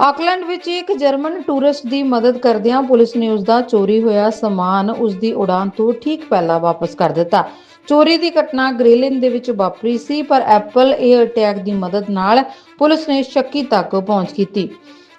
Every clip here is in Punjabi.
ਆਕਲੈਂਡ ਵਿੱਚ ਇੱਕ ਜਰਮਨ ਟੂਰਿਸਟ ਦੀ ਮਦਦ ਕਰਦਿਆਂ ਪੁਲਿਸ ਨੇ ਉਸ ਦਾ ਚੋਰੀ ਹੋਇਆ ਸਮਾਨ ਉਸ ਦੀ ਉਡਾਨ ਤੋਂ ਠੀਕ ਪਹਿਲਾਂ ਵਾਪਸ ਕਰ ਦਿੱਤਾ। ਚੋਰੀ ਦੀ ਘਟਨਾ ਗ੍ਰੇਲਿਨ ਦੇ ਵਿੱਚ ਵਾਪਰੀ ਸੀ, ਪਰ ਐਪਲ 에ਅਰ ਟੈਗ ਦੀ ਮਦਦ ਨਾਲ ਪੁਲਿਸ ਨੇ ਸ਼ੱਕੀ ਤੱਕ ਪਹੁੰਚ ਕੀਤੀ।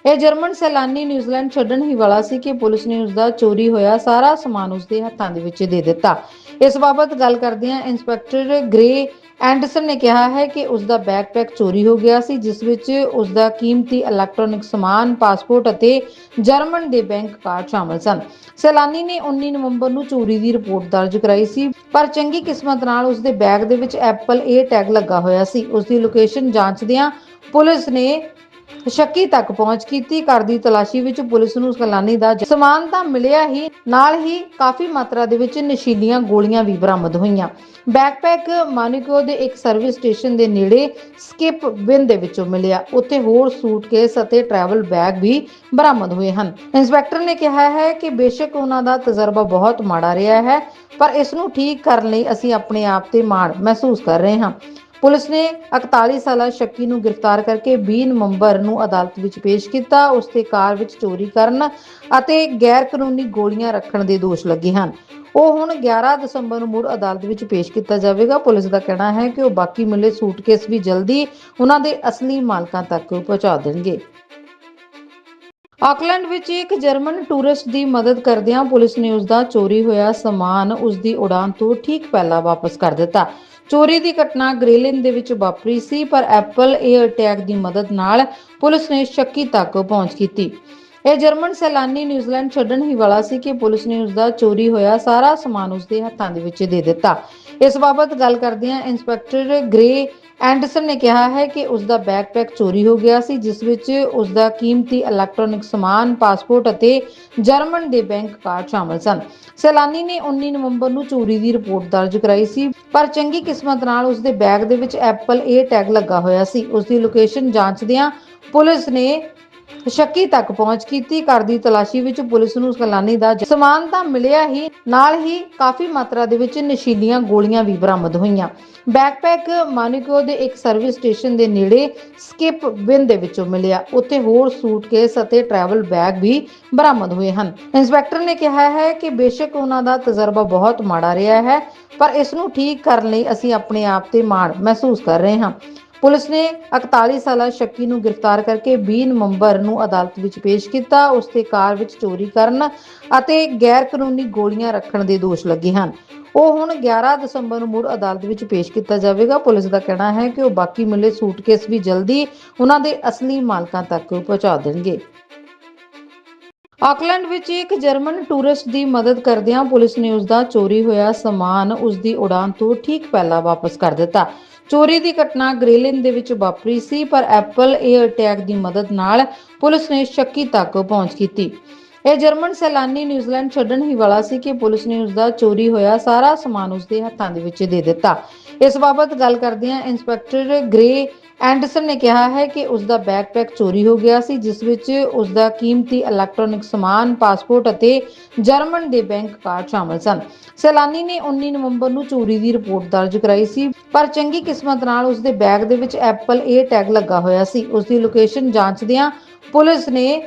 ਇਹ ਜਰਮਨ ਸੈਲਾਨੀ ਨਿਊਜ਼ੀਲੈਂਡ ਛੱਡਣ ਹੀ ਵਾਲਾ ਸੀ ਕਿ ਪੁਲਿਸ ਨੇ ਉਸ ਦਾ ਚੋਰੀ ਹੋਇਆ ਸਾਰਾ ਸਮਾਨ ਉਸ ਦੇ ਹੱਥਾਂ ਦੇ ਵਿੱਚ ਦੇ ਦਿੱਤਾ। ਇਸ ਬਾਬਤ ਗੱਲ ਕਰਦਿਆਂ ਇੰਸਪੈਕਟਰ ਗ੍ਰੇ ਐਂਡਰਸਨ ਨੇ ਕਿਹਾ ਹੈ ਕਿ ਉਸ ਦਾ ਬੈਕਪੈਕ ਚੋਰੀ ਹੋ ਗਿਆ ਸੀ, ਜਿਸ ਵਿੱਚ ਉਸ ਦਾ ਕੀਮਤੀ ਇਲੈਕਟ੍ਰੋਨਿਕ ਸਮਾਨ ਪਾਸਪੋਰਟ ਅਤੇ ਜਰਮਨ ਦੇ ਬੈਂਕ ਕਾਰਡ ਸ਼ਾਮਲ ਸਨ। ਸੈਲਾਨੀ ਨੇ 19 ਨਵੰਬਰ ਨੂੰ ਚੋਰੀ ਦੀ ਰਿਪੋਰਟ ਦਰਜ ਕਰਾਈ ਸੀ, ਪਰ ਚੰਗੀ ਕਿਸਮਤ ਨਾਲ ਉਸ ਦੇ ਬੈਗ ਦੇ ਵਿੱਚ ਐਪਲ ਏ ਟੈਗ ਲੱਗਾ ਹੋਇਆ ਸੀ। ਉਸ ਦੀ ਲੋਕੇਸ਼ਨ ਜਾਂਚਦਿਆਂ ਪੁਲਿਸ ਨੇ ਸ਼ੱਕੀ ਤੱਕ ਪਹੁੰਚ ਕੀਤੀ। ਘਰ ਦੀ ਤਲਾਸ਼ੀ ਵਿੱਚ ਪੁਲਿਸ ਨੂੰ ਸੈਲਾਨੀ ਦਾ ਸਮਾਨ ਤਾਂ ਮਿਲਿਆ ਹੀ, ਨਾਲ ਹੀ ਕਾਫੀ ਮਾਤਰਾ ਦੇ ਵਿੱਚ ਨਸ਼ੀਲੀਆਂ ਗੋਲੀਆਂ ਵੀ ਬਰਾਮਦ ਹੋਈਆਂ। ਬੈਕਪੈਕ ਮਾਨਿਕੋ ਦੇ ਇੱਕ ਸਰਵਿਸ ਸਟੇਸ਼ਨ ਦੇ ਨੇੜੇ ਸਕਿਪ ਬਿਨ ਦੇ ਵਿੱਚੋਂ ਮਿਲਿਆ। ਉੱਥੇ ਹੋਰ ਸੂਟਕੇਸ ਅਤੇ ਟਰੈਵਲ ਬੈਗ ਵੀ ਬਰਾਮਦ ਹੋਏ ਹਨ। ਇੰਸਪੈਕਟਰ ਨੇ ਕਿਹਾ ਹੈ ਕਿ ਬੇਸ਼ੱਕ ਉਹਨਾਂ ਦਾ ਤਜਰਬਾ ਬਹੁਤ ਮਾੜਾ ਰਿਹਾ ਹੈ, ਪਰ ਇਸ ਨੂੰ ਠੀਕ ਕਰਨ ਲਈ ਅਸੀਂ ਆਪਣੇ ਆਪ ਤੇ ਮਾਣ ਮਹਿਸੂਸ ਕਰ ਰਹੇ ਹਾਂ। ਪੁਲਿਸ ਨੇ 41 ਸਾਲਾ ਸ਼ੱਕੀ ਨੂੰ ਗ੍ਰਿਫਤਾਰ ਕਰਕੇ 20 ਨਵੰਬਰ ਨੂੰ ਅਦਾਲਤ ਵਿੱਚ ਪੇਸ਼ ਕੀਤਾ। ਉਸ ਤੇ ਕਾਰ ਵਿੱਚ ਚੋਰੀ ਕਰਨ ਅਤੇ ਗੈਰ ਕਾਨੂੰਨੀ ਗੋਲੀਆਂ ਰੱਖਣ ਦੇ ਦੋਸ਼ ਲੱਗੇ ਹਨ। ਉਹ ਹੁਣ 11 ਦਸੰਬਰ ਨੂੰ ਮੁੜ ਅਦਾਲਤ ਵਿੱਚ ਪੇਸ਼ ਕੀਤਾ ਜਾਵੇਗਾ। ਪੁਲਿਸ ਦਾ ਕਹਿਣਾ ਹੈ ਕਿ ਉਹ ਬਾਕੀ ਮਿਲੇ ਸੂਟਕੇਸ ਵੀ ਜਲਦੀ ਉਹਨਾਂ ਦੇ ਅਸਲੀ ਮਾਲਕਾਂ ਤੱਕ ਪਹੁੰਚਾ ਦੇਣਗੇ। ਆਕਲੈਂਡ ਵਿੱਚ ਇੱਕ ਜਰਮਨ ਟੂਰਿਸਟ ਦੀ ਮਦਦ ਕਰਦਿਆਂ ਪੁਲਿਸ ਨੇ ਉਸ ਦਾ ਚੋਰੀ ਹੋਇਆ ਸਮਾਨ ਉਸ ਦੀ ਉਡਾਨ ਤੋਂ ਠੀਕ ਪਹਿਲਾਂ ਵਾਪਸ ਕਰ ਦਿੱਤਾ। ਚੋਰੀ ਦੀ ਘਟਨਾ ਗ੍ਰੇਲਿਨ ਦੇ ਵਿੱਚ ਵਾਪਰੀ ਸੀ, ਪਰ ਐਪਲ 에ਅਰ ਟੈਗ ਦੀ ਮਦਦ ਨਾਲ ਪੁਲਿਸ ਨੇ ਸ਼ੱਕੀ ਤੱਕ ਪਹੁੰਚ ਕੀਤੀ। ਇਹ ਜਰਮਨ ਸੈਲਾਨੀ ਨਿਊਜ਼ੀਲੈਂਡ ਛੱਡਣ ਹੀ ਵਾਲਾ ਸੀ ਕਿ ਪੁਲਿਸ ਨੇ ਉਸ ਦਾ ਚੋਰੀ ਹੋਇਆ ਸਾਰਾ ਸਮਾਨ ਉਸ ਦੇ ਹੱਥਾਂ ਦੇ ਵਿੱਚ ਦੇ ਦਿੱਤਾ। ਇਸ ਬਾਬਤ ਗੱਲ ਕਰਦਿਆਂ ਇੰਸਪੈਕਟਰ ਗ੍ਰੇ ਐਂਡਰਸਨ ਨੇ ਕਿਹਾ ਹੈ ਕਿ ਉਸ ਦਾ ਬੈਕਪੈਕ ਚੋਰੀ ਹੋ ਗਿਆ ਸੀ, ਜਿਸ ਵਿੱਚ ਉਸ ਦਾ ਕੀਮਤੀ ਇਲੈਕਟ੍ਰੋਨਿਕ ਸਮਾਨ ਪਾਸਪੋਰਟ ਅਤੇ ਜਰਮਨ ਦੇ ਬੈਂਕ ਕਾਰਡ ਸ਼ਾਮਲ ਸਨ। ਸੈਲਾਨੀ ਨੇ 19 ਨਵੰਬਰ ਨੂੰ ਚੋਰੀ ਦੀ ਰਿਪੋਰਟ ਦਰਜ ਕਰਾਈ ਸੀ, ਪਰ ਚੰਗੀ ਕਿਸਮਤ ਨਾਲ ਉਸ ਦੇ ਬੈਗ ਦੇ ਵਿੱਚ ਐਪਲ ਏ ਟੈਗ ਲੱਗਾ ਹੋਇਆ ਸੀ। ਉਸ ਦੀ ਲੋਕੇਸ਼ਨ ਜਾਂਚਦਿਆਂ ਪੁਲਿਸ ਨੇ ਸ਼ੱਕੀ ਤੱਕ ਪਹੁੰਚ ਕੀਤੀ। ਘਰ ਦੀ ਤਲਾਸ਼ੀ ਵਿੱਚ ਪੁਲਿਸ ਨੂੰ ਸੈਲਾਨੀ ਦਾ ਸਮਾਨ ਤਾਂ ਮਿਲਿਆ ਹੀ, ਨਾਲ ਹੀ ਕਾਫੀ ਮਾਤਰਾ ਦੇ ਵਿੱਚ ਨਸ਼ੀਲੀਆਂ ਗੋਲੀਆਂ ਵੀ ਬਰਾਮਦ ਹੋਈਆਂ। ਬੈਕਪੈਕ ਮਾਨਿਕੋ ਦੇ ਇੱਕ ਸਰਵਿਸ ਸਟੇਸ਼ਨ ਦੇ ਨੇੜੇ ਸਕਿਪ ਬਿਨ ਦੇ ਵਿੱਚੋਂ ਮਿਲਿਆ। ਉੱਥੇ ਹੋਰ ਸੂਟਕੇਸ ਅਤੇ ਟਰੈਵਲ ਬੈਗ ਵੀ ਬਰਾਮਦ ਹੋਏ ਹਨ। ਇੰਸਪੈਕਟਰ ਨੇ ਕਿਹਾ ਹੈ ਕਿ ਬੇਸ਼ੱਕ ਉਹਨਾਂ ਦਾ ਤਜਰਬਾ ਬਹੁਤ ਮਾੜਾ ਰਿਹਾ ਹੈ, ਪਰ ਇਸ ਨੂੰ ਠੀਕ ਕਰਨ ਲਈ ਅਸੀਂ ਆਪਣੇ ਆਪ ਤੇ ਮਾਣ ਮਹਿਸੂਸ ਕਰ ਰਹੇ ਹਾਂ। ਪੁਲਿਸ ਨੇ 41 ਸਾਲਾ ਸ਼ੱਕੀ ਨੂੰ ਗ੍ਰਿਫਤਾਰ ਕਰਕੇ 20 ਨਵੰਬਰ ਨੂੰ ਅਦਾਲਤ ਵਿੱਚ ਪੇਸ਼ ਕੀਤਾ। ਉਸ ਤੇ ਕਾਰ ਵਿੱਚ ਚੋਰੀ ਕਰਨ ਅਤੇ ਗੈਰ ਕਾਨੂੰਨੀ ਗੋਲੀਆਂ ਰੱਖਣ ਦੇ ਦੋਸ਼ ਲੱਗੇ ਹਨ। ਉਹ ਹੁਣ 11 ਦਸੰਬਰ ਨੂੰ ਮੁੜ ਅਦਾਲਤ ਵਿੱਚ ਪੇਸ਼ ਕੀਤਾ ਜਾਵੇਗਾ। ਪੁਲਿਸ ਦਾ ਕਹਿਣਾ ਹੈ ਕਿ ਉਹ ਬਾਕੀ ਮਿਲੇ ਸੂਟਕੇਸ ਵੀ ਜਲਦੀ ਉਹਨਾਂ ਦੇ ਅਸਲੀ ਮਾਲਕਾਂ ਤੱਕ ਪਹੁੰਚਾ ਦੇਣਗੇ। ਆਕਲੈਂਡ ਵਿੱਚ ਇੱਕ ਜਰਮਨ ਟੂਰਿਸਟ ਦੀ ਮਦਦ ਕਰਦਿਆਂ ਪੁਲਿਸ ਨੇ ਉਸ ਦਾ ਚੋਰੀ ਹੋਇਆ ਸਮਾਨ ਉਸ ਦੀ ਉਡਾਨ ਤੋਂ ਠੀਕ ਪਹਿਲਾਂ ਵਾਪਸ ਕਰ ਦਿੱਤਾ। ਚੋਰੀ ਦੀ ਘਟਨਾ ਗ੍ਰੇਲਿਨ ਦੇ ਵਿੱਚ ਵਾਪਰੀ ਸੀ, ਪਰ ਐਪਲ 에ਅਰ ਟੈਗ ਦੀ ਮਦਦ ਨਾਲ ਪੁਲਿਸ ਨੇ ਸ਼ੱਕੀ ਤੱਕ ਪਹੁੰਚ ਕੀਤੀ। ਇਹ ਜਰਮਨ ਸੈਲਾਨੀ ਨਿਊਜ਼ੀਲੈਂਡ ਛੱਡਣ ਹੀ ਵਾਲਾ ਸੀ ਕਿ ਪੁਲਿਸ ਨੇ ਉਸ ਦਾ ਚੋਰੀ ਹੋਇਆ ਸਾਰਾ ਸਮਾਨ ਉਸ ਦੇ ਹੱਥਾਂ ਦੇ ਵਿੱਚ ਦੇ ਦਿੱਤਾ। ਇਸ ਬਾਬਤ ਗੱਲ ਕਰਦਿਆਂ ਇੰਸਪੈਕਟਰ ਗ੍ਰੇ ਐਂਡਰਸਨ ਨੇ ਕਿਹਾ ਹੈ ਕਿ ਉਸ ਦਾ ਬੈਕਪੈਕ ਚੋਰੀ ਹੋ ਗਿਆ ਸੀ, ਜਿਸ ਵਿੱਚ ਉਸ ਦਾ ਕੀਮਤੀ ਇਲੈਕਟ੍ਰੋਨਿਕ ਸਮਾਨ, ਪਾਸਪੋਰਟ ਅਤੇ ਜਰਮਨ ਦੇ ਬੈਂਕ ਕਾਰਡ ਸ਼ਾਮਲ ਸਨ। ਸੈਲਾਨੀ ਨੇ 19 ਨਵੰਬਰ ਨੂੰ ਚੋਰੀ ਦੀ ਰਿਪੋਰਟ ਦਰਜ ਕਰਾਈ ਸੀ, ਪਰ ਚੰਗੀ ਕਿਸਮਤ ਨਾਲ ਉਸ ਦੇ ਬੈਗ ਦੇ ਵਿੱਚ ਐਪਲ A ਟੈਗ ਲੱਗਾ ਹੋਇਆ ਸੀ। ਉਸ ਦੀ ਲੋਕੇਸ਼ਨ ਜਾਂਚਦਿਆਂ ਪੁਲਿਸ ਨੇ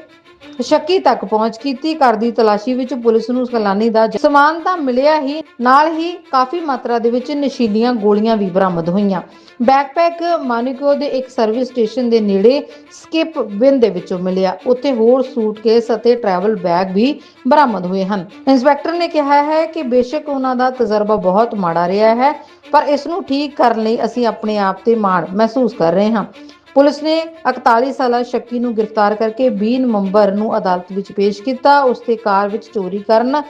ਸ਼ੱਕੀ ਤੱਕ ਪਹੁੰਚ ਕੀਤੀ। ਘਰ ਦੀ ਤਲਾਸ਼ੀ ਵਿੱਚ ਪੁਲਿਸ ਨੂੰ ਸੈਲਾਨੀ ਦਾ ਸਮਾਨ ਤਾਂ ਮਿਲਿਆ ਹੀ, ਨਾਲ ਹੀ ਕਾਫੀ ਮਾਤਰਾ ਦੇ ਵਿੱਚ ਨਸ਼ੀਲੀਆਂ ਗੋਲੀਆਂ ਵੀ ਬਰਾਮਦ ਹੋਈਆਂ। ਬੈਕਪੈਕ ਮਾਨਿਕੋ ਦੇ ਇੱਕ ਸਰਵਿਸ ਸਟੇਸ਼ਨ ਦੇ ਨੇੜੇ ਸਕਿਪ ਬਿਨ ਦੇ ਵਿੱਚੋਂ ਮਿਲਿਆ। ਉੱਥੇ ਹੋਰ ਸੂਟਕੇਸ ਅਤੇ ਟਰੈਵਲ ਬੈਗ ਵੀ ਬਰਾਮਦ ਹੋਏ ਹਨ। ਇੰਸਪੈਕਟਰ ਨੇ ਕਿਹਾ ਹੈ ਕਿ ਬੇਸ਼ੱਕ ਉਹਨਾਂ ਦਾ ਤਜਰਬਾ ਬਹੁਤ ਮਾੜਾ ਰਿਹਾ ਹੈ, ਪਰ ਇਸ ਨੂੰ ਠੀਕ ਕਰਨ ਲਈ ਅਸੀਂ ਆਪਣੇ ਆਪ ਤੇ ਮਾਣ ਮਹਿਸੂਸ ਕਰ ਰਹੇ ਹਾਂ। ਪੁਲਿਸ ਨੇ 41 ਸਾਲਾ ਸ਼ੱਕੀ ਨੂੰ ਗ੍ਰਿਫਤਾਰ ਕਰਕੇ 20 ਨਵੰਬਰ ਨੂੰ ਅਦਾਲਤ ਵਿੱਚ ਪੇਸ਼ ਕੀਤਾ। ਉਸ ਤੇ ਕਾਰ ਵਿੱਚ ਚੋਰੀ ਕਰਨ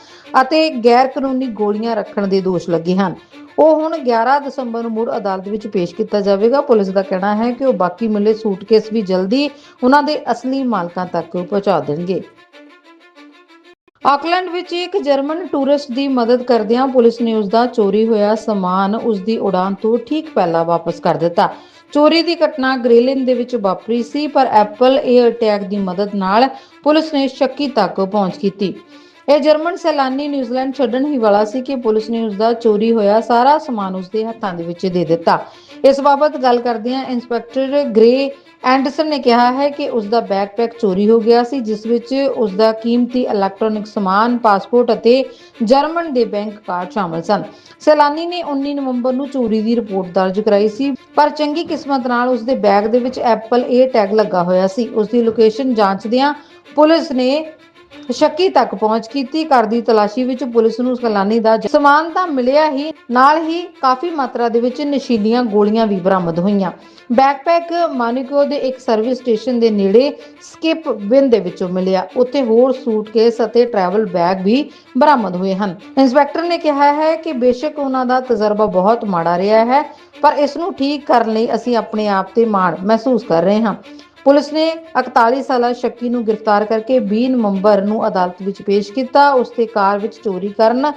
ਅਤੇ ਗੈਰ ਕਾਨੂੰਨੀ ਗੋਲੀਆਂ ਰੱਖਣ ਦੇ ਦੋਸ਼ ਲੱਗੇ ਹਨ। ਉਹ ਹੁਣ 11 ਦਸੰਬਰ ਨੂੰ ਮੁੜ ਅਦਾਲਤ ਵਿੱਚ ਪੇਸ਼ ਕੀਤਾ ਜਾਵੇਗਾ। ਪੁਲਿਸ ਦਾ ਕਹਿਣਾ ਹੈ ਕਿ ਉਹ ਬਾਕੀ ਮਿਲੇ ਸੂਟਕੇਸ ਵੀ ਜਲਦੀ ਉਹਨਾਂ ਦੇ ਅਸਲੀ ਮਾਲਕਾਂ ਤੱਕ ਪਹੁੰਚਾ ਦੇਣਗੇ। ਆਕਲੈਂਡ ਵਿੱਚ ਇੱਕ ਜਰਮਨ ਟੂਰਿਸਟ ਦੀ ਮਦਦ ਕਰਦਿਆਂ ਪੁਲਿਸ ਨੇ ਉਸ ਦਾ ਚੋਰੀ ਹੋਇਆ ਸਮਾਨ ਉਸ ਦੀ ਉਡਾਨ ਤੋਂ ਠੀਕ ਪਹਿਲਾਂ ਵਾਪਸ ਕਰ ਦਿੱਤਾ। ਚੋਰੀ ਦੀ ਘਟਨਾ ਗ੍ਰੇਲਿਨ ਦੇ ਵਿੱਚ ਵਾਪਰੀ ਸੀ, ਪਰ ਐਪਲ 에ਅਰ ਟੈਗ ਦੀ ਮਦਦ ਨਾਲ ਪੁਲਿਸ ਨੇ ਸ਼ੱਕੀ ਤੱਕ ਪਹੁੰਚ ਕੀਤੀ। ਇਹ ਜਰਮਨ ਸੈਲਾਨੀ ਨਿਊਜ਼ੀਲੈਂਡ ਛੱਡਣ ਹੀ ਵਾਲਾ ਸੀ ਕਿ ਪੁਲਿਸ ਨੇ ਉਸ ਦਾ ਚੋਰੀ ਹੋਇਆ ਸਾਰਾ ਸਮਾਨ ਉਸ ਦੇ ਹੱਥਾਂ ਦੇ ਵਿੱਚ ਦੇ ਦਿੱਤਾ। ਇਸ ਬਾਬਤ ਗੱਲ ਕਰਦਿਆਂ ਇੰਸਪੈਕਟਰ ਗ੍ਰੇ ਐਂਡਰਸਨ ਨੇ ਕਿਹਾ ਹੈ ਕਿ ਉਸ ਦਾ ਬੈਕਪੈਕ ਚੋਰੀ ਹੋ ਗਿਆ ਸੀ, ਜਿਸ ਵਿੱਚ ਉਸ ਦਾ ਕੀਮਤੀ ਇਲੈਕਟ੍ਰੋਨਿਕ ਸਮਾਨ, ਪਾਸਪੋਰਟ ਅਤੇ ਜਰਮਨ ਦੇ ਬੈਂਕ ਕਾਰਡ ਸ਼ਾਮਲ ਸਨ। ਸੈਲਾਨੀ ਨੇ 19 ਨਵੰਬਰ ਨੂੰ ਚੋਰੀ ਦੀ ਰਿਪੋਰਟ ਦਰਜ ਕਰਾਈ ਸੀ, ਪਰ ਚੰਗੀ ਕਿਸਮਤ ਨਾਲ ਉਸ ਦੇ ਬੈਗ ਦੇ ਵਿੱਚ ਐਪਲ ਏ ਟੈਗ ਲੱਗਾ ਹੋਇਆ ਸੀ। ਉਸ ਦੀ ਲੋਕੇਸ਼ਨ ਜਾਂਚਦਿਆਂ ਪੁਲਿਸ ਨੇ ਸ਼ੱਕੀ ਤੱਕ ਪਹੁੰਚ ਕੀਤੀ। ਘਰ ਦੀ ਤਲਾਸ਼ੀ ਵਿੱਚ ਪੁਲਿਸ ਨੂੰ ਸੈਲਾਨੀ ਦਾ ਸਮਾਨ ਤਾਂ ਮਿਲਿਆ ਹੀ, ਨਾਲ ਹੀ ਕਾਫੀ ਮਾਤਰਾ ਦੇ ਵਿੱਚ ਨਸ਼ੀਲੀਆਂ ਗੋਲੀਆਂ ਵੀ ਬਰਾਮਦ ਹੋਈਆਂ। ਬੈਕਪੈਕ ਮਾਨਿਕੋ ਦੇ ਇੱਕ ਸਰਵਿਸ ਸਟੇਸ਼ਨ ਦੇ ਨੇੜੇ ਸਕਿਪ ਬਿਨ ਦੇ ਵਿੱਚੋਂ ਮਿਲਿਆ। ਉੱਥੇ ਹੋਰ ਸੂਟਕੇਸ ਅਤੇ ਟਰੈਵਲ ਬੈਗ ਵੀ ਬਰਾਮਦ ਹੋਏ ਹਨ। ਇੰਸਪੈਕਟਰ ਨੇ ਕਿਹਾ ਹੈ ਕਿ ਬੇਸ਼ੱਕ ਉਹਨਾਂ ਦਾ ਤਜਰਬਾ ਬਹੁਤ ਮਾੜਾ ਰਿਹਾ ਹੈ, ਪਰ ਇਸ ਨੂੰ ਠੀਕ ਕਰਨ ਲਈ ਅਸੀਂ ਆਪਣੇ ਆਪ ਤੇ ਮਾਣ ਮਹਿਸੂਸ ਕਰ ਰਹੇ ਹਾਂ। ਪੁਲਿਸ ਨੇ 41 ਸਾਲਾ ਸ਼ੱਕੀ ਨੂੰ ਗ੍ਰਿਫਤਾਰ ਕਰਕੇ 20 ਨਵੰਬਰ ਨੂੰ ਅਦਾਲਤ ਵਿੱਚ ਪੇਸ਼ ਕੀਤਾ। ਉਸ ਤੇ ਕਾਰ ਵਿੱਚ ਚੋਰੀ ਕਰਨ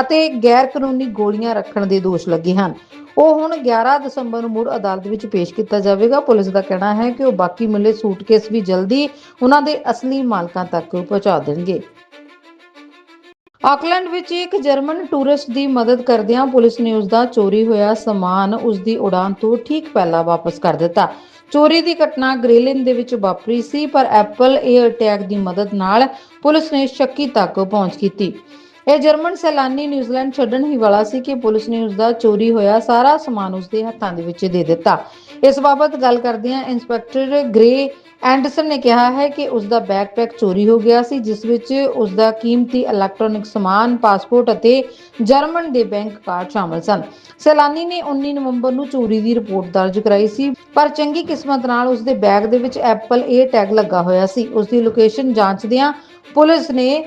ਅਤੇ ਗੈਰ ਕਾਨੂੰਨੀ ਗੋਲੀਆਂ ਰੱਖਣ ਦੇ ਦੋਸ਼ ਲੱਗੇ ਹਨ। ਉਹ ਹੁਣ 11 ਦਸੰਬਰ ਨੂੰ ਮੁੜ ਅਦਾਲਤ ਵਿੱਚ ਪੇਸ਼ ਕੀਤਾ ਜਾਵੇਗਾ। ਪੁਲਿਸ ਦਾ ਕਹਿਣਾ ਹੈ ਕਿ ਉਹ ਬਾਕੀ ਮਿਲੇ ਸੂਟਕੇਸ ਵੀ ਜਲਦੀ ਉਹਨਾਂ ਦੇ ਅਸਲੀ ਮਾਲਕਾਂ ਤੱਕ ਪਹੁੰਚਾ ਦੇਣਗੇ। ਆਕਲੈਂਡ ਵਿੱਚ ਇੱਕ ਜਰਮਨ ਟੂਰਿਸਟ ਦੀ ਮਦਦ ਕਰਦਿਆਂ ਪੁਲਿਸ ਨੇ ਉਸ ਦਾ ਚੋਰੀ ਹੋਇਆ ਸਮਾਨ ਉਸ ਦੀ ਉਡਾਨ ਤੋਂ ਠੀਕ ਪਹਿਲਾਂ ਵਾਪਸ ਕਰ ਦਿੱਤਾ। ਚੋਰੀ ਦੀ ਘਟਨਾ ਗ੍ਰੇਲਿਨ ਦੇ ਵਿੱਚ ਵਾਪਰੀ ਸੀ, ਪਰ ਐਪਲ 에ਅਰ ਟੈਗ ਦੀ ਮਦਦ ਨਾਲ ਪੁਲਿਸ ਨੇ ਸ਼ੱਕੀ ਤੱਕ ਪਹੁੰਚ ਕੀਤੀ। ਇਹ ਜਰਮਨ ਸੈਲਾਨੀ ਨਿਊਜ਼ੀਲੈਂਡ ਛੱਡਣ ਹੀ ਵਾਲਾ ਸੀ ਕਿ ਪੁਲਿਸ ਨੇ ਉਸ ਦਾ ਚੋਰੀ ਹੋਇਆ ਸਾਰਾ ਸਮਾਨ ਉਸ ਦੇ ਹੱਥਾਂ ਦੇ ਵਿੱਚ ਦੇ ਦਿੱਤਾ। ਇਸ ਬਾਬਤ ਗੱਲ ਕਰਦਿਆਂ ਇੰਸਪੈਕਟਰ ਗ੍ਰੇ ਐਂਡਰਸਨ ਨੇ ਕਿਹਾ ਹੈ ਕਿ ਉਸ ਦਾ ਬੈਕਪੈਕ ਚੋਰੀ ਹੋ ਗਿਆ ਸੀ, ਜਿਸ ਵਿੱਚ ਉਸ ਦਾ ਕੀਮਤੀ ਇਲੈਕਟ੍ਰੋਨਿਕ ਸਮਾਨ ਪਾਸਪੋਰਟ ਅਤੇ ਜਰਮਨ ਦੇ ਬੈਂਕ ਕਾਰਡ ਸ਼ਾਮਲ ਸਨ। ਸੈਲਾਨੀ ਨੇ 19 ਨਵੰਬਰ ਨੂੰ ਚੋਰੀ ਦੀ ਰਿਪੋਰਟ ਦਰਜ ਕਰਾਈ ਸੀ, ਪਰ ਚੰਗੀ ਕਿਸਮਤ ਨਾਲ ਉਸ ਦੇ ਬੈਗ ਦੇ ਵਿੱਚ ਐਪਲ ਏ ਟੈਗ ਲੱਗਾ ਹੋਇਆ ਸੀ। ਉਸ ਦੀ ਲੋਕੇਸ਼ਨ ਜਾਂਚਦਿਆਂ ਪੁਲਿਸ ਨੇ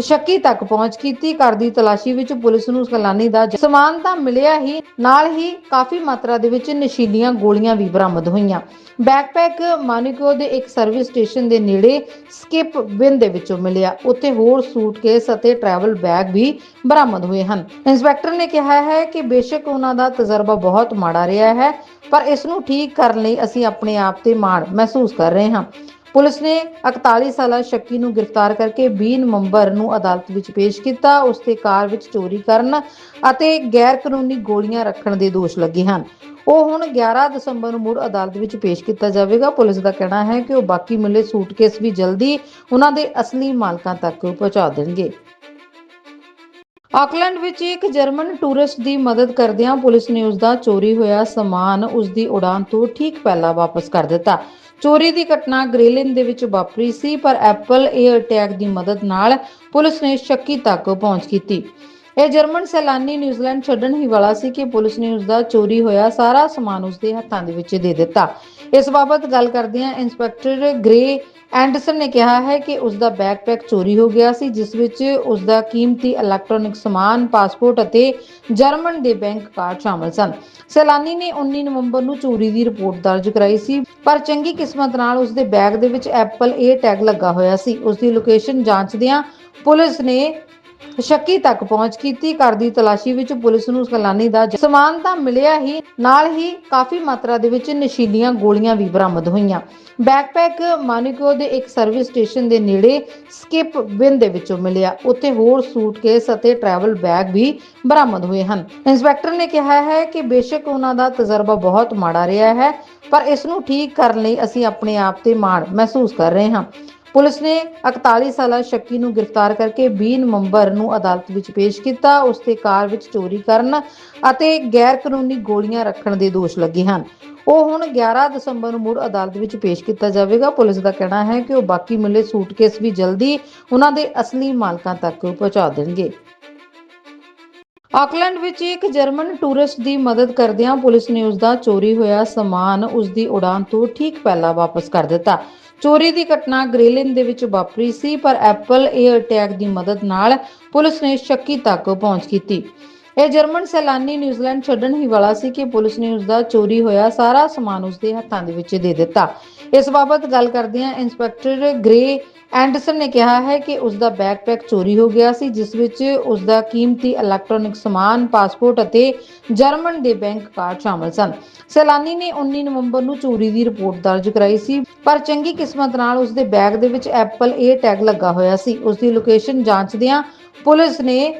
ਸ਼ੱਕੀ ਤੱਕ ਪਹੁੰਚ ਕੀਤੀ। ਘਰ ਦੀ ਤਲਾਸ਼ੀ ਵਿੱਚ ਪੁਲਿਸ ਨੂੰ ਸੈਲਾਨੀ ਦਾ ਸਮਾਨ ਤਾਂ ਮਿਲਿਆ ਹੀ, ਨਾਲ ਹੀ ਕਾਫੀ ਮਾਤਰਾ ਦੇ ਵਿੱਚ ਨਸ਼ੀਲੀਆਂ ਗੋਲੀਆਂ ਵੀ ਬਰਾਮਦ ਹੋਈਆਂ। ਬੈਕਪੈਕ ਮਾਨਿਕੋ ਦੇ ਇੱਕ ਸਰਵਿਸ ਸਟੇਸ਼ਨ ਦੇ ਨੇੜੇ ਸਕਿਪ ਬਿਨ ਦੇ ਵਿੱਚੋਂ ਮਿਲਿਆ। ਉੱਥੇ ਹੋਰ ਸੂਟਕੇਸ ਅਤੇ ਟਰੈਵਲ ਬੈਗ ਵੀ ਬਰਾਮਦ ਹੋਏ ਹਨ। ਇੰਸਪੈਕਟਰ ਨੇ ਕਿਹਾ ਹੈ ਕਿ ਬੇਸ਼ੱਕ ਉਹਨਾਂ ਦਾ ਤਜਰਬਾ ਬਹੁਤ ਮਾੜਾ ਰਿਹਾ ਹੈ, ਪਰ ਇਸ ਨੂੰ ਠੀਕ ਕਰਨ ਲਈ ਅਸੀਂ ਆਪਣੇ ਆਪ ਤੇ ਮਾਣ ਮਹਿਸੂਸ ਕਰ ਰਹੇ ਹਾਂ। ਪੁਲਿਸ ਨੇ 41 ਸਾਲਾ ਸ਼ੱਕੀ ਨੂੰ ਗ੍ਰਿਫਤਾਰ ਕਰਕੇ 20 ਨਵੰਬਰ ਨੂੰ ਅਦਾਲਤ ਵਿੱਚ ਪੇਸ਼ ਕੀਤਾ। ਉਸ ਤੇ ਕਾਰ ਵਿੱਚ ਚੋਰੀ ਕਰਨ ਅਤੇ ਗੈਰ ਕਾਨੂੰਨੀ ਗੋਲੀਆਂ ਰੱਖਣ ਦੇ ਦੋਸ਼ ਲੱਗੇ ਹਨ। ਉਹ ਹੁਣ 11 ਦਸੰਬਰ ਨੂੰ ਮੁੜ ਅਦਾਲਤ ਵਿੱਚ ਪੇਸ਼ ਕੀਤਾ ਜਾਵੇਗਾ। ਪੁਲਿਸ ਦਾ ਕਹਿਣਾ ਹੈ ਕਿ ਉਹ ਬਾਕੀ ਮਿਲੇ ਸੂਟਕੇਸ ਵੀ ਜਲਦੀ ਉਹਨਾਂ ਦੇ ਅਸਲੀ ਮਾਲਕਾਂ ਤੱਕ ਪਹੁੰਚਾ ਦੇਣਗੇ। ਆਕਲੈਂਡ ਵਿੱਚ ਇੱਕ ਜਰਮਨ ਟੂਰਿਸਟ ਦੀ ਮਦਦ ਕਰਦਿਆਂ ਪੁਲਿਸ ਨੇ ਉਸ ਦਾ ਚੋਰੀ ਹੋਇਆ ਸਮਾਨ ਉਸ ਦੀ ਉਡਾਨ ਤੋਂ ਠੀਕ ਪਹਿਲਾਂ ਵਾਪਸ ਕਰ ਦਿੱਤਾ। ਚੋਰੀ ਦੀ ਘਟਨਾ ਗ੍ਰੇਲਿਨ ਦੇ ਵਿੱਚ ਵਾਪਰੀ ਸੀ, ਪਰ ਐਪਲ 에ਅਰ ਟੈਗ ਦੀ ਮਦਦ ਨਾਲ ਪੁਲਿਸ ਨੇ ਸ਼ੱਕੀ ਤੱਕ ਪਹੁੰਚ ਕੀਤੀ। ਇਹ ਜਰਮਨ ਸੈਲਾਨੀ ਨਿਊਜ਼ੀਲੈਂਡ ਛੱਡਣ ਹੀ ਵਾਲਾ ਸੀ ਕਿ ਪੁਲਿਸ ਨੇ ਉਸ ਦਾ ਚੋਰੀ ਹੋਇਆ ਸਾਰਾ ਸਮਾਨ ਉਸ ਦੇ ਹੱਥਾਂ ਦੇ ਵਿੱਚ ਦੇ ਦਿੱਤਾ। ਇਸ ਬਾਬਤ ਗੱਲ ਕਰਦਿਆਂ ਇੰਸਪੈਕਟਰ ਗ੍ਰੇ ਐਂਡਰਸਨ ਨੇ ਕਿਹਾ ਹੈ ਕਿ ਉਸ ਦਾ ਬੈਕਪੈਕ ਚੋਰੀ ਹੋ ਗਿਆ ਸੀ, ਜਿਸ ਵਿੱਚ ਉਸ ਦਾ ਕੀਮਤੀ ਇਲੈਕਟ੍ਰੋਨਿਕ ਸਮਾਨ ਪਾਸਪੋਰਟ ਅਤੇ ਜਰਮਨ ਦੇ ਬੈਂਕ ਕਾਰਡ ਸ਼ਾਮਲ ਸਨ। ਸੈਲਾਨੀ ਨੇ 19 ਨਵੰਬਰ ਨੂੰ ਚੋਰੀ ਦੀ ਰਿਪੋਰਟ ਦਰਜ ਕਰਾਈ ਸੀ, ਪਰ ਚੰਗੀ ਕਿਸਮਤ ਨਾਲ ਉਸ ਦੇ ਬੈਗ ਦੇ ਵਿੱਚ ਐਪਲ ਏ ਟੈਗ ਲੱਗਾ ਹੋਇਆ ਸੀ। ਉਸ ਦੀ ਲੋਕੇਸ਼ਨ ਜਾਂਚਦਿਆਂ ਪੁਲਿਸ ਨੇ ਸ਼ੱਕੀ ਤੱਕ ਪਹੁੰਚ ਕੀਤੀ। ਘਰ ਦੀ ਤਲਾਸ਼ੀ ਵਿੱਚ ਪੁਲਿਸ ਨੂੰ ਸੈਲਾਨੀ ਦਾ ਸਮਾਨ ਤਾਂ ਮਿਲਿਆ ਹੀ, ਨਾਲ ਹੀ ਕਾਫੀ ਮਾਤਰਾ ਦੇ ਵਿੱਚ ਨਸ਼ੀਲੀਆਂ ਗੋਲੀਆਂ ਵੀ ਬਰਾਮਦ ਹੋਈਆਂ। ਬੈਕਪੈਕ ਮਾਨਿਕੋ ਦੇ ਇੱਕ ਸਰਵਿਸ ਸਟੇਸ਼ਨ ਦੇ ਨੇੜੇ ਸਕਿਪ ਬਿਨ ਦੇ ਵਿੱਚੋਂ ਮਿਲਿਆ। ਉੱਥੇ ਹੋਰ ਸੂਟਕੇਸ ਅਤੇ ਟਰੈਵਲ ਬੈਗ ਵੀ ਬਰਾਮਦ ਹੋਏ ਹਨ। ਇੰਸਪੈਕਟਰ ਨੇ ਕਿਹਾ ਹੈ ਕਿ ਬੇਸ਼ੱਕ ਉਹਨਾਂ ਦਾ ਤਜਰਬਾ ਬਹੁਤ ਮਾੜਾ ਰਿਹਾ ਹੈ, ਪਰ ਇਸ ਨੂੰ ਠੀਕ ਕਰਨ ਲਈ ਅਸੀਂ ਆਪਣੇ ਆਪ ਤੇ ਮਾਣ ਮਹਿਸੂਸ ਕਰ ਰਹੇ ਹਾਂ। ਪੁਲਿਸ ਨੇ 41 ਸਾਲਾ ਸ਼ੱਕੀ ਨੂੰ ਗ੍ਰਿਫਤਾਰ ਕਰਕੇ 20 ਨਵੰਬਰ ਨੂੰ ਅਦਾਲਤ ਵਿੱਚ ਪੇਸ਼ ਕੀਤਾ। ਉਸ ਤੇ ਕਾਰ ਵਿੱਚ ਚੋਰੀ ਕਰਨ ਅਤੇ ਗੈਰ ਕਾਨੂੰਨੀ ਗੋਲੀਆਂ ਰੱਖਣ ਦੇ ਦੋਸ਼ ਲੱਗੇ ਹਨ। ਉਹ ਹੁਣ 11 ਦਸੰਬਰ ਨੂੰ ਮੁੜ ਅਦਾਲਤ ਵਿੱਚ ਪੇਸ਼ ਕੀਤਾ ਜਾਵੇਗਾ। ਪੁਲਿਸ ਦਾ ਕਹਿਣਾ ਹੈ ਕਿ ਉਹ ਬਾਕੀ ਮਿਲੇ ਸੂਟਕੇਸ ਵੀ ਜਲਦੀ ਉਹਨਾਂ ਦੇ ਅਸਲੀ ਮਾਲਕਾਂ ਤੱਕ ਪਹੁੰਚਾ ਦੇਣਗੇ। ਆਕਲੈਂਡ ਵਿੱਚ ਇੱਕ ਜਰਮਨ ਟੂਰਿਸਟ ਦੀ ਮਦਦ ਕਰਦਿਆਂ ਪੁਲਿਸ ਨੇ ਉਸ ਦਾ ਚੋਰੀ ਹੋਇਆ ਸਮਾਨ ਉਸ ਦੀ ਉਡਾਨ ਤੋਂ ਠੀਕ ਪਹਿਲਾਂ ਵਾਪਸ ਕਰ ਦਿੱਤਾ। ਚੋਰੀ ਦੀ ਘਟਨਾ ਗ੍ਰੇਲਿਨ ਦੇ ਵਿੱਚ ਵਾਪਰੀ ਸੀ, ਪਰ ਐਪਲ 에ਅਰ ਟੈਗ ਦੀ ਮਦਦ ਨਾਲ ਪੁਲਿਸ ਨੇ ਸ਼ੱਕੀ ਤੱਕ ਪਹੁੰਚ ਕੀਤੀ। ਇਹ ਜਰਮਨ ਸੈਲਾਨੀ ਨਿਊਜ਼ੀਲੈਂਡ ਛੱਡਣ ਹੀ ਵਾਲਾ ਸੀ ਕਿ ਪੁਲਿਸ ਨੇ ਉਸ ਦਾ ਚੋਰੀ ਹੋਇਆ ਸਾਰਾ ਸਮਾਨ ਉਸ ਦੇ ਹੱਥਾਂ ਦੇ ਵਿੱਚ ਦੇ ਦਿੱਤਾ। ਇਸ ਬਾਬਤ ਗੱਲ ਕਰਦਿਆਂ ਇੰਸਪੈਕਟਰ ਗ੍ਰੇ ਐਂਡਰਸਨ ਨੇ ਕਿਹਾ ਹੈ ਕਿ ਉਸ ਦਾ ਬੈਕਪੈਕ ਚੋਰੀ ਹੋ ਗਿਆ ਸੀ, ਜਿਸ ਵਿੱਚ ਉਸ ਦਾ ਕੀਮਤੀ ਇਲੈਕਟ੍ਰੋਨਿਕ ਸਮਾਨ, ਪਾਸਪੋਰਟ ਅਤੇ ਜਰਮਨ ਦੇ ਬੈਂਕ ਕਾਰਡ ਸ਼ਾਮਲ ਸਨ। ਸੈਲਾਨੀ ਨੇ 19 ਨਵੰਬਰ ਨੂੰ ਚੋਰੀ ਦੀ ਰਿਪੋਰਟ ਦਰਜ ਕਰਾਈ ਸੀ, ਪਰ ਚੰਗੀ ਕਿਸਮਤ ਨਾਲ ਉਸ ਦੇ ਬੈਗ ਦੇ ਵਿੱਚ ਐਪਲ ਏ ਟੈਗ ਲੱਗਾ ਹੋਇਆ ਸੀ। ਉਸ ਦੀ ਲੋਕੇਸ਼ਨ ਜਾਂਚਦਿਆਂ ਪੁਲਿਸ ਨੇ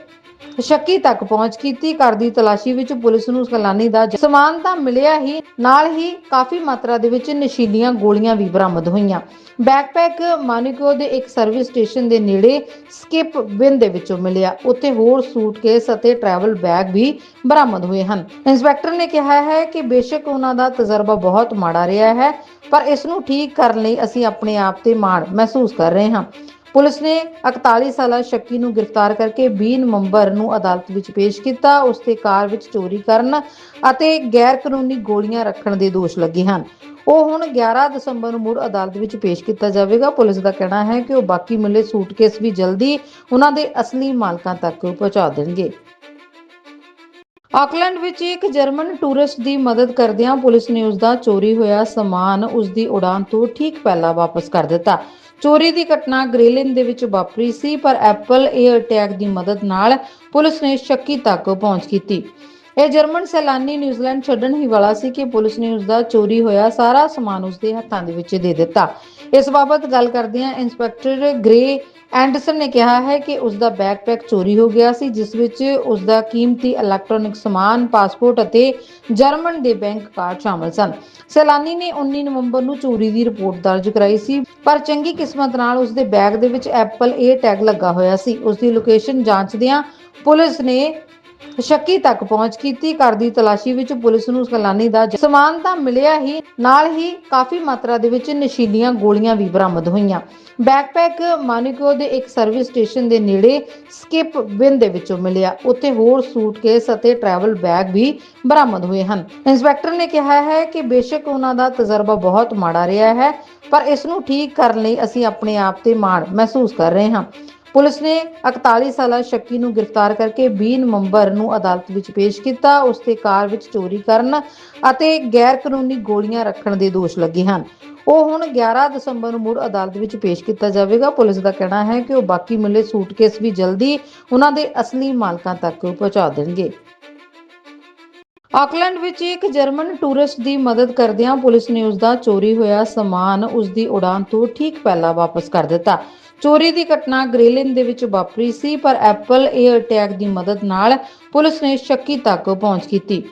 ਸ਼ੱਕੀ ਤੱਕ ਪਹੁੰਚ ਕੀਤੀ। ਘਰ ਦੀ ਤਲਾਸ਼ੀ ਵਿੱਚ ਪੁਲਿਸ ਨੂੰ ਸੈਲਾਨੀ ਦਾ ਸਮਾਨ ਤਾਂ ਮਿਲਿਆ ਹੀ, ਨਾਲ ਹੀ ਕਾਫੀ ਮਾਤਰਾ ਦੇ ਵਿੱਚ ਨਸ਼ੀਲੀਆਂ ਗੋਲੀਆਂ ਵੀ ਬਰਾਮਦ ਹੋਈਆਂ। ਬੈਕਪੈਕ ਮਾਨਿਕੋ ਦੇ ਇੱਕ ਸਰਵਿਸ ਸਟੇਸ਼ਨ ਦੇ ਨੇੜੇ ਸਕਿਪ ਬਿਨ ਦੇ ਵਿੱਚੋਂ ਮਿਲਿਆ। ਉੱਥੇ ਹੋਰ ਸੂਟਕੇਸ ਅਤੇ ਟਰੈਵਲ ਬੈਗ ਵੀ ਬਰਾਮਦ ਹੋਏ ਹਨ। ਇੰਸਪੈਕਟਰ ਨੇ ਕਿਹਾ ਹੈ ਕਿ ਬੇਸ਼ੱਕ ਉਹਨਾਂ ਦਾ ਤਜਰਬਾ ਬਹੁਤ ਮਾੜਾ ਰਿਹਾ ਹੈ, ਪਰ ਇਸ ਨੂੰ ਠੀਕ ਕਰਨ ਲਈ ਅਸੀਂ ਆਪਣੇ ਆਪ ਤੇ ਮਾਣ ਮਹਿਸੂਸ ਕਰ ਰਹੇ ਹਾਂ। ਪੁਲਿਸ ਨੇ 41 ਸਾਲਾ ਸ਼ੱਕੀ ਨੂੰ ਗ੍ਰਿਫਤਾਰ ਕਰਕੇ 20 ਨਵੰਬਰ ਨੂੰ ਅਦਾਲਤ ਵਿੱਚ ਪੇਸ਼ ਕੀਤਾ। ਉਸ ਤੇ ਕਾਰ ਵਿੱਚ ਚੋਰੀ ਕਰਨ ਅਤੇ ਗੈਰ ਕਾਨੂੰਨੀ ਗੋਲੀਆਂ ਰੱਖਣ ਦੇ ਦੋਸ਼ ਲੱਗੇ ਹਨ। ਉਹ ਹੁਣ 11 ਦਸੰਬਰ ਨੂੰ ਮੁੜ ਅਦਾਲਤ ਵਿੱਚ ਪੇਸ਼ ਕੀਤਾ ਜਾਵੇਗਾ। ਪੁਲਿਸ ਦਾ ਕਹਿਣਾ ਹੈ ਕਿ ਉਹ ਬਾਕੀ ਮਿਲੇ ਸੂਟਕੇਸ ਵੀ ਜਲਦੀ ਉਹਨਾਂ ਦੇ ਅਸਲੀ ਮਾਲਕਾਂ ਤੱਕ ਪਹੁੰਚਾ ਦੇਣਗੇ। ਆਕਲੈਂਡ ਵਿੱਚ ਇੱਕ ਜਰਮਨ ਟੂਰਿਸਟ ਦੀ ਮਦਦ ਕਰਦਿਆਂ ਪੁਲਿਸ ਨੇ ਉਸ ਦਾ ਚੋਰੀ ਹੋਇਆ ਸਮਾਨ ਉਸ ਦੀ ਉਡਾਨ ਤੋਂ ਠੀਕ ਪਹਿਲਾਂ ਵਾਪਸ ਕਰ ਦਿੱਤਾ। ਚੋਰੀ ਦੀ ਘਟਨਾ ਗ੍ਰੇਲਿਨ ਦੇ ਵਿੱਚ ਵਾਪਰੀ ਸੀ, ਪਰ ਐਪਲ 에ਅਰ ਟੈਗ ਦੀ ਮਦਦ ਨਾਲ ਪੁਲਿਸ ਨੇ ਸ਼ੱਕੀ ਤੱਕ ਪਹੁੰਚ ਕੀਤੀ। ਇਹ ਜਰਮਨ ਸੈਲਾਨੀ ਨਿਊਜ਼ੀਲੈਂਡ ਛੱਡਣ ਹੀ ਵਾਲਾ ਸੀ ਕਿ ਪੁਲਿਸ ਨੇ ਉਸ ਦਾ ਚੋਰੀ ਹੋਇਆ ਸਾਰਾ ਸਮਾਨ ਉਸ ਦੇ ਹੱਥਾਂ ਦੇ ਵਿੱਚ ਦੇ ਦਿੱਤਾ। ਇਸ ਬਾਬਤ ਗੱਲ ਕਰਦਿਆਂ ਇੰਸਪੈਕਟਰ ਗ੍ਰੇ ਐਂਡਰਸਨ ਨੇ ਕਿਹਾ ਹੈ ਕਿ ਉਸ ਦਾ ਬੈਕਪੈਕ ਚੋਰੀ ਹੋ ਗਿਆ ਸੀ, ਜਿਸ ਵਿੱਚ ਉਸ ਦਾ ਕੀਮਤੀ ਇਲੈਕਟ੍ਰੋਨਿਕ ਸਮਾਨ, ਪਾਸਪੋਰਟ ਅਤੇ ਜਰਮਨ ਦੇ ਬੈਂਕ ਕਾਰਡ ਸ਼ਾਮਲ ਸਨ। ਸੈਲਾਨੀ ਨੇ 19 ਨਵੰਬਰ ਨੂੰ ਚੋਰੀ ਦੀ ਰਿਪੋਰਟ ਦਰਜ ਕਰਾਈ ਸੀ, ਪਰ ਚੰਗੀ ਕਿਸਮਤ ਨਾਲ ਉਸ ਦੇ ਬੈਗ ਦੇ ਵਿੱਚ ਐਪਲ ਏ ਟੈਗ ਲੱਗਾ ਹੋਇਆ ਸੀ। ਉਸ ਦੀ ਲੋਕੇਸ਼ਨ ਜਾਂਚਦਿਆਂ ਪੁਲਿਸ ਨੇ ਸ਼ੱਕੀ ਤੱਕ ਪਹੁੰਚ ਕੀਤੀ। ਘਰ ਦੀ ਤਲਾਸ਼ੀ ਵਿੱਚ ਪੁਲਿਸ ਨੂੰ ਸੈਲਾਨੀ ਦਾ ਸਮਾਨ ਤਾਂ ਮਿਲਿਆ ਹੀ, ਨਾਲ ਹੀ ਕਾਫੀ ਮਾਤਰਾ ਦੇ ਵਿੱਚ ਨਸ਼ੀਲੀਆਂ ਗੋਲੀਆਂ ਵੀ ਬਰਾਮਦ ਹੋਈਆਂ। ਬੈਕਪੈਕ ਮਾਨਿਕੋ ਦੇ ਇੱਕ ਸਰਵਿਸ ਸਟੇਸ਼ਨ ਦੇ ਨੇੜੇ ਸਕਿਪ ਬਿਨ ਦੇ ਵਿੱਚੋਂ ਮਿਲਿਆ। ਉੱਥੇ ਹੋਰ ਸੂਟਕੇਸ ਅਤੇ ਟਰੈਵਲ ਬੈਗ ਵੀ ਬਰਾਮਦ ਹੋਏ ਹਨ। ਇੰਸਪੈਕਟਰ ਨੇ ਕਿਹਾ ਹੈ ਕਿ ਬੇਸ਼ੱਕ ਉਹਨਾਂ ਦਾ ਤਜਰਬਾ ਬਹੁਤ ਮਾੜਾ ਰਿਹਾ ਹੈ, ਪਰ ਇਸ ਨੂੰ ਠੀਕ ਕਰਨ ਲਈ ਅਸੀਂ ਆਪਣੇ ਆਪ ਤੇ ਮਾਣ ਮਹਿਸੂਸ ਕਰ ਰਹੇ ਹਾਂ। ਪੁਲਿਸ ਨੇ 41 ਸਾਲਾ ਸ਼ੱਕੀ ਨੂੰ ਗ੍ਰਿਫਤਾਰ ਕਰਕੇ 20 ਨਵੰਬਰ ਨੂੰ ਅਦਾਲਤ ਵਿੱਚ ਪੇਸ਼ ਕੀਤਾ। ਉਸ ਤੇ ਕਾਰ ਵਿੱਚ ਚੋਰੀ ਕਰਨ ਅਤੇ ਗੈਰ ਕਾਨੂੰਨੀ ਗੋਲੀਆਂ ਰੱਖਣ ਦੇ ਦੋਸ਼ ਲੱਗੇ ਹਨ। ਉਹ ਹੁਣ 11 ਦਸੰਬਰ ਨੂੰ ਮੁੜ ਅਦਾਲਤ ਵਿੱਚ ਪੇਸ਼ ਕੀਤਾ ਜਾਵੇਗਾ। ਪੁਲਿਸ ਦਾ ਕਹਿਣਾ ਹੈ ਕਿ ਉਹ ਬਾਕੀ ਮਿਲੇ ਸੂਟਕੇਸ ਵੀ ਜਲਦੀ ਉਹਨਾਂ ਦੇ ਅਸਲੀ ਮਾਲਕਾਂ ਤੱਕ ਪਹੁੰਚਾ ਦੇਣਗੇ। ਆਕਲੈਂਡ ਵਿੱਚ ਇੱਕ ਜਰਮਨ ਟੂਰਿਸਟ ਦੀ ਮਦਦ ਕਰਦਿਆਂ ਪੁਲਿਸ ਨੇ ਉਸ ਦਾ ਚੋਰੀ ਹੋਇਆ ਸਮਾਨ ਉਸ ਦੀ ਉਡਾਨ ਤੋਂ ਠੀਕ ਪਹਿਲਾਂ ਵਾਪਸ ਕਰ ਦਿੱਤਾ। ਚੋਰੀ ਦੀ ਘਟਨਾ ਗ੍ਰੇਲਿਨ ਦੇ ਵਿੱਚ ਵਾਪਰੀ ਸੀ, ਪਰ ਐਪਲ 에ਅਰ ਟੈਗ ਦੀ ਮਦਦ ਨਾਲ ਪੁਲਿਸ ਨੇ ਸ਼ੱਕੀ ਤੱਕ ਪਹੁੰਚ ਕੀਤੀ।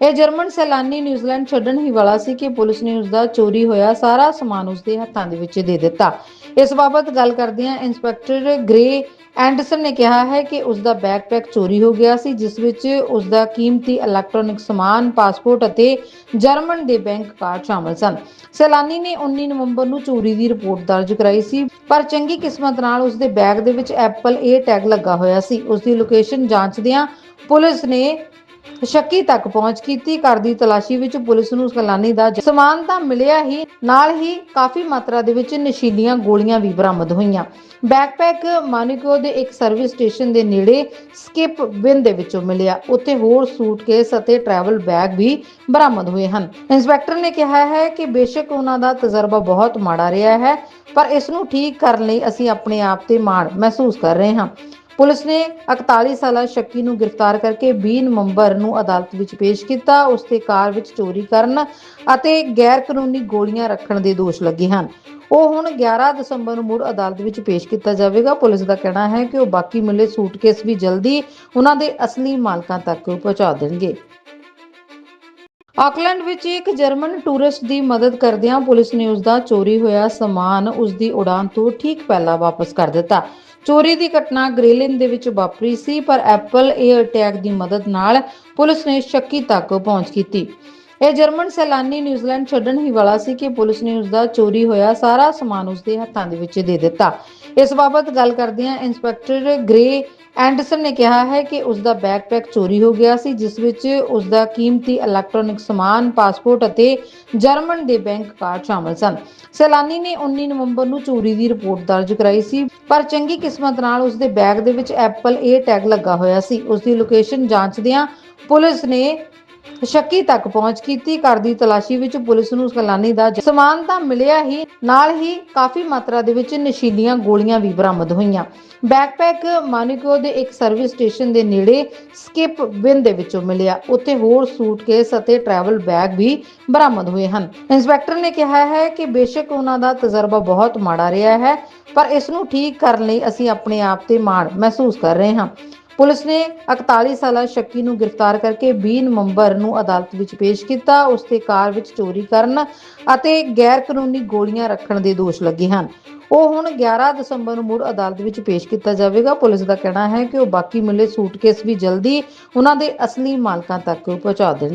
ਇਹ ਜਰਮਨ ਸੈਲਾਨੀ ਨਿਊਜ਼ੀਲੈਂਡ ਛੱਡਣ ਹੀ ਵਾਲਾ ਸੀ ਕਿ ਪੁਲਿਸ ਨੇ ਉਸ ਦਾ ਚੋਰੀ ਹੋਇਆ ਸਾਰਾ ਸਮਾਨ ਉਸ ਦੇ ਹੱਥਾਂ ਦੇ ਵਿੱਚ ਦੇ ਦਿੱਤਾ। ਇਸ ਬਾਬਤ ਗੱਲ ਕਰਦਿਆਂ ਇੰਸਪੈਕਟਰ ਗ੍ਰੇ ਐਂਡਰਸਨ ਨੇ ਕਿਹਾ ਹੈ ਕਿ ਉਸ ਦਾ ਬੈਕਪੈਕ ਚੋਰੀ ਹੋ ਗਿਆ ਸੀ, ਜਿਸ ਵਿੱਚ ਉਸ ਦਾ ਕੀਮਤੀ ਇਲੈਕਟ੍ਰੋਨਿਕ ਸਮਾਨ ਪਾਸਪੋਰਟ ਅਤੇ ਜਰਮਨ ਦੇ ਬੈਂਕ ਕਾਰਡ ਸ਼ਾਮਲ ਸਨ। ਸੈਲਾਨੀ ਨੇ 19 ਨਵੰਬਰ ਨੂੰ ਚੋਰੀ ਦੀ ਰਿਪੋਰਟ ਦਰਜ ਕਰਾਈ ਸੀ, ਪਰ ਚੰਗੀ ਕਿਸਮਤ ਨਾਲ ਉਸ ਦੇ ਬੈਗ ਦੇ ਵਿੱਚ ਐਪਲ ਏ ਟੈਗ ਲੱਗਾ ਹੋਇਆ ਸੀ। ਉਸ ਦੀ ਲੋਕੇਸ਼ਨ ਜਾਂਚਦਿਆਂ ਪੁਲਿਸ ਨੇ ਸ਼ੱਕੀ ਤੱਕ ਪਹੁੰਚ ਕੀਤੀ। ਘਰ ਦੀ ਤਲਾਸ਼ੀ ਵਿੱਚ ਪੁਲਿਸ ਨੂੰ ਸੈਲਾਨੀ ਦਾ ਸਮਾਨ ਤਾਂ ਮਿਲਿਆ ਹੀ, ਨਾਲ ਹੀ ਕਾਫੀ ਮਾਤਰਾ ਦੇ ਵਿੱਚ ਨਸ਼ੀਲੀਆਂ ਗੋਲੀਆਂ ਵੀ ਬਰਾਮਦ ਹੋਈਆਂ। ਬੈਕਪੈਕ ਮਾਨਿਕੋ ਦੇ ਇੱਕ ਸਰਵਿਸ ਸਟੇਸ਼ਨ ਦੇ ਨੇੜੇ ਸਕਿਪ ਬਿਨ ਦੇ ਵਿੱਚੋਂ ਮਿਲਿਆ। ਉੱਥੇ ਹੋਰ ਸੂਟਕੇਸ ਅਤੇ ਟਰੈਵਲ ਬੈਗ ਵੀ ਬਰਾਮਦ ਹੋਏ ਹਨ। ਇੰਸਪੈਕਟਰ ਨੇ ਕਿਹਾ ਹੈ ਕਿ ਬੇਸ਼ੱਕ ਉਹਨਾਂ ਦਾ ਤਜਰਬਾ ਬਹੁਤ ਮਾੜਾ ਰਿਹਾ ਹੈ, ਪਰ ਇਸ ਨੂੰ ਠੀਕ ਕਰਨ ਲਈ ਅਸੀਂ ਆਪਣੇ ਆਪ ਤੇ ਮਾਣ ਮਹਿਸੂਸ ਕਰ ਰਹੇ ਹਾਂ। ਪੁਲਿਸ ਨੇ 41 ਸਾਲਾ ਸ਼ੱਕੀ ਨੂੰ ਗ੍ਰਿਫਤਾਰ ਕਰਕੇ 20 ਨਵੰਬਰ ਨੂੰ ਅਦਾਲਤ ਵਿੱਚ ਪੇਸ਼ ਕੀਤਾ। ਉਸ ਤੇ ਕਾਰ ਵਿੱਚ ਚੋਰੀ ਕਰਨ ਅਤੇ ਗੈਰ ਕਾਨੂੰਨੀ ਗੋਲੀਆਂ ਰੱਖਣ ਦੇ ਦੋਸ਼ ਲੱਗੇ ਹਨ। ਉਹ ਹੁਣ 11 ਦਸੰਬਰ ਨੂੰ ਮੁੜ ਅਦਾਲਤ ਵਿੱਚ ਪੇਸ਼ ਕੀਤਾ ਜਾਵੇਗਾ। ਪੁਲਿਸ ਦਾ ਕਹਿਣਾ ਹੈ ਕਿ ਉਹ ਬਾਕੀ ਮਿਲੇ ਸੂਟਕੇਸ ਵੀ ਜਲਦੀ ਉਹਨਾਂ ਦੇ ਅਸਲੀ ਮਾਲਕਾਂ ਤੱਕ ਪਹੁੰਚਾ ਦੇਣਗੇ। ਆਕਲੈਂਡ ਵਿੱਚ ਇੱਕ ਜਰਮਨ ਟੂਰਿਸਟ ਦੀ ਮਦਦ ਕਰਦਿਆਂ ਪੁਲਿਸ ਨੇ ਉਸ ਦਾ ਚੋਰੀ ਹੋਇਆ ਸਮਾਨ ਉਸ ਦੀ ਉਡਾਨ ਤੋਂ ਠੀਕ ਪਹਿਲਾਂ ਵਾਪਸ ਕਰ ਦਿੱਤਾ। ਚੋਰੀ ਦੀ ਘਟਨਾ ਗ੍ਰੇਲਿਨ ਦੇ ਵਿੱਚ ਵਾਪਰੀ ਸੀ, ਪਰ ਐਪਲ 에ਅਰ ਟੈਗ ਦੀ ਮਦਦ ਨਾਲ ਪੁਲਿਸ ਨੇ ਸ਼ੱਕੀ ਤੱਕ ਪਹੁੰਚ ਕੀਤੀ। ਇਹ ਜਰਮਨ ਸੈਲਾਨੀ ਨਿਊਜ਼ੀਲੈਂਡ ਛੱਡਣ ਹੀ ਵਾਲਾ ਸੀ ਕਿ ਪੁਲਿਸ ਨੇ ਉਸ ਦਾ ਚੋਰੀ ਹੋਇਆ ਸਾਰਾ ਸਮਾਨ ਉਸ ਦੇ ਹੱਥਾਂ ਦੇ ਵਿੱਚ ਦੇ ਦਿੱਤਾ। ਇਸ ਬਾਬਤ ਗੱਲ ਕਰਦਿਆਂ ਇੰਸਪੈਕਟਰ ਗ੍ਰੇ ਐਂਡਰਸਨ ਨੇ ਕਿਹਾ ਹੈ ਕਿ ਉਸ ਦਾ ਬੈਕਪੈਕ ਚੋਰੀ ਹੋ ਗਿਆ ਸੀ, ਜਿਸ ਵਿੱਚ ਉਸ ਦਾ ਕੀਮਤੀ ਇਲੈਕਟ੍ਰੋਨਿਕ ਸਮਾਨ ਪਾਸਪੋਰਟ ਅਤੇ ਜਰਮਨ ਦੇ ਬੈਂਕ ਕਾਰਡ ਸ਼ਾਮਲ ਸਨ। ਸੈਲਾਨੀ ਨੇ 19 ਨਵੰਬਰ ਨੂੰ ਚੋਰੀ ਦੀ ਰਿਪੋਰਟ ਦਰਜ ਕਰਾਈ ਸੀ, ਪਰ ਚੰਗੀ ਕਿਸਮਤ ਨਾਲ ਉਸ ਦੇ ਬੈਗ ਦੇ ਵਿੱਚ ਐਪਲ ਏ ਟੈਗ ਲੱਗਾ ਹੋਇਆ ਸੀ। ਉਸ ਦੀ ਲੋਕੇਸ਼ਨ ਜਾਂਚਦਿਆਂ ਪੁਲਿਸ ਨੇ ਸ਼ੱਕੀ ਤੱਕ ਪਹੁੰਚ ਕੀਤੀ। ਘਰ ਦੀ ਤਲਾਸ਼ੀ ਵਿੱਚ ਪੁਲਿਸ ਨੂੰ ਸੈਲਾਨੀ ਦਾ ਸਮਾਨ ਤਾਂ ਮਿਲਿਆ ਹੀ, ਨਾਲ ਹੀ ਕਾਫੀ ਮਾਤਰਾ ਦੇ ਵਿੱਚ ਨਸ਼ੀਲੀਆਂ ਗੋਲੀਆਂ ਵੀ ਬਰਾਮਦ ਹੋਈਆਂ। ਬੈਕਪੈਕ ਮਾਨਿਕੋ ਦੇ ਇੱਕ ਸਰਵਿਸ ਸਟੇਸ਼ਨ ਦੇ ਨੇੜੇ ਸਕਿਪ ਬਿਨ ਦੇ ਵਿੱਚੋਂ ਮਿਲਿਆ। ਉੱਥੇ ਹੋਰ ਸੂਟਕੇਸ ਅਤੇ ਟਰੈਵਲ ਬੈਗ ਵੀ ਬਰਾਮਦ ਹੋਏ ਹਨ। ਇੰਸਪੈਕਟਰ ਨੇ ਕਿਹਾ ਹੈ ਕਿ ਬੇਸ਼ੱਕ ਉਹਨਾਂ ਦਾ ਤਜਰਬਾ ਬਹੁਤ ਮਾੜਾ ਰਿਹਾ ਹੈ, ਪਰ ਇਸ ਨੂੰ ਠੀਕ ਕਰਨ ਲਈ ਅਸੀਂ ਆਪਣੇ ਆਪ ਤੇ ਮਾਣ ਮਹਿਸੂਸ ਕਰ ਰਹੇ ਹਾਂ। ਪੁਲਿਸ ਨੇ 41 ਸਾਲਾ ਸ਼ੱਕੀ ਨੂੰ ਗ੍ਰਿਫਤਾਰ ਕਰਕੇ 20 ਨਵੰਬਰ ਨੂੰ ਅਦਾਲਤ ਵਿੱਚ ਪੇਸ਼ ਕੀਤਾ। ਉਸ ਤੇ ਕਾਰ ਵਿੱਚ ਚੋਰੀ ਕਰਨ ਅਤੇ ਗੈਰ ਕਾਨੂੰਨੀ ਗੋਲੀਆਂ ਰੱਖਣ ਦੇ ਦੋਸ਼ ਲੱਗੇ ਹਨ। ਉਹ ਹੁਣ 11 ਦਸੰਬਰ ਨੂੰ ਮੁੜ ਅਦਾਲਤ ਵਿੱਚ ਪੇਸ਼ ਕੀਤਾ ਜਾਵੇਗਾ। ਪੁਲਿਸ ਦਾ ਕਹਿਣਾ ਹੈ ਕਿ ਉਹ ਬਾਕੀ ਮਿਲੇ ਸੂਟਕੇਸ ਵੀ ਜਲਦੀ ਉਹਨਾਂ ਦੇ ਅਸਲੀ ਮਾਲਕਾਂ ਤੱਕ ਪਹੁੰਚਾ ਦੇਣ